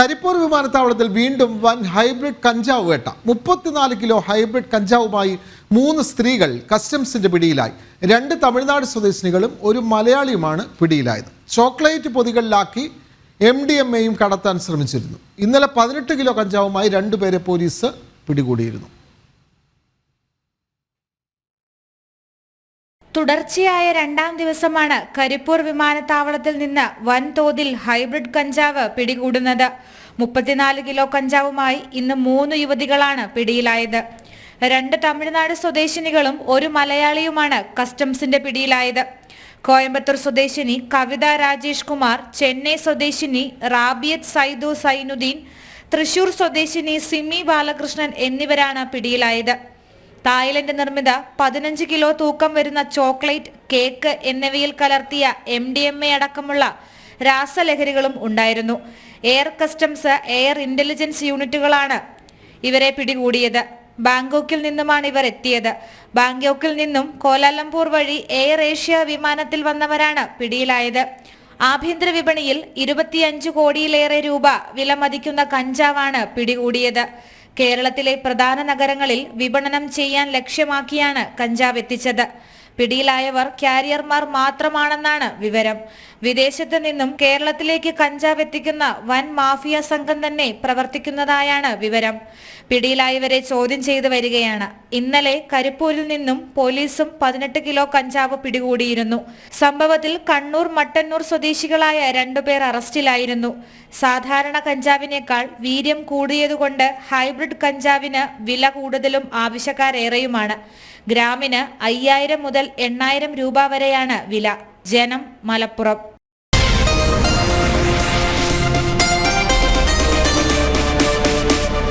കരിപ്പൂർ വിമാനത്താവളത്തിൽ വീണ്ടും വൻ ഹൈബ്രിഡ് കഞ്ചാവ് വേട്ട. മുപ്പത്തിനാല് കിലോ ഹൈബ്രിഡ് കഞ്ചാവുമായി മൂന്ന് സ്ത്രീകൾ കസ്റ്റംസിന്റെ പിടിയിലായി. രണ്ട് തമിഴ്നാട് സ്വദേശിനികളും ഒരു മലയാളിയുമാണ് പിടിയിലായത്. ചോക്ലേറ്റ് പൊതികളിലാക്കി എം ഡി എം എയും കടത്താൻ ശ്രമിച്ചിരുന്നു. ഇന്നലെ പതിനെട്ട് കിലോ കഞ്ചാവുമായി രണ്ടുപേരെ പോലീസ് പിടികൂടിയിരുന്നു. തുടർച്ചയായ രണ്ടാം ദിവസമാണ് കരിപ്പൂർ വിമാനത്താവളത്തിൽ നിന്ന് വൻതോതിൽ ഹൈബ്രിഡ് കഞ്ചാവ് പിടികൂടുന്നത്. മുപ്പത്തിനാല് കിലോ കഞ്ചാവുമായി ഇന്ന് മൂന്ന് യുവതികളാണ് പിടിയിലായത്. രണ്ട് തമിഴ്നാട് സ്വദേശിനികളും ഒരു മലയാളിയുമാണ് കസ്റ്റംസിന്റെ പിടിയിലായത്. കോയമ്പത്തൂർ സ്വദേശിനി കവിത രാജേഷ് കുമാർ ചെന്നൈ സ്വദേശിനി റാബിയത്ത് സൈദു സൈനുദ്ദീൻ തൃശൂർ സ്വദേശിനി സിമി ബാലകൃഷ്ണൻ എന്നിവരാണ് പിടിയിലായത്. തായ്ലൻഡ് നിർമ്മിത പതിനഞ്ച് കിലോ തൂക്കം വരുന്ന ചോക്ലേറ്റ് കേക്ക് എന്നിവയിൽ കലർത്തിയ എം ഡി എം എ അടക്കമുള്ള രാസലഹരികളും ഉണ്ടായിരുന്നു. എയർ കസ്റ്റംസ് എയർ ഇന്റലിജൻസ് യൂണിറ്റുകളാണ് ഇവരെ പിടികൂടിയത്. ബാങ്കോക്കിൽ നിന്നുമാണ് ഇവർ എത്തിയത്. ബാങ്കോക്കിൽ നിന്നും കോലാലംപൂർ വഴി എയർ ഏഷ്യ വിമാനത്തിൽ വന്നവരാണ് പിടിയിലായത്. ആഭ്യന്തര വിപണിയിൽ ഇരുപത്തിയഞ്ച് കോടിയിലേറെ രൂപ വിലമതിക്കുന്ന കഞ്ചാവാണ് പിടികൂടിയത്. കേരളത്തിലെ പ്രധാന നഗരങ്ങളിൽ വിപണനം ചെയ്യാൻ ലക്ഷ്യമാക്കിയാണ് കഞ്ചാവ് എത്തിച്ചത്. പിടിയിലായവർ കാരിയർമാർ മാത്രമാണെന്നാണ് വിവരം. വിദേശത്ത് നിന്നും കേരളത്തിലേക്ക് കഞ്ചാവ് എത്തിക്കുന്ന വൻ മാഫിയ സംഘം തന്നെ പ്രവർത്തിക്കുന്നതായാണ് വിവരം. പിടിയിലായവരെ ചോദ്യം ചെയ്തു വരികയാണ്. ഇന്നലെ കരിപ്പൂരിൽ നിന്നും പോലീസും പതിനെട്ട് കിലോ കഞ്ചാവ് പിടികൂടിയിരുന്നു. സംഭവത്തിൽ കണ്ണൂർ മട്ടന്നൂർ സ്വദേശികളായ രണ്ടുപേർ അറസ്റ്റിലായിരുന്നു. സാധാരണ കഞ്ചാവിനേക്കാൾ വീര്യം കൂടിയതുകൊണ്ട് ഹൈബ്രിഡ് കഞ്ചാവിന് വില കൂടുതലും ആവശ്യക്കാരേറെയുമാണ്. ഗ്രാമിന് അയ്യായിരം മുതൽ എണ്ണായിരം രൂപ വരെയാണ് വില. ജനം മലപ്പുറം.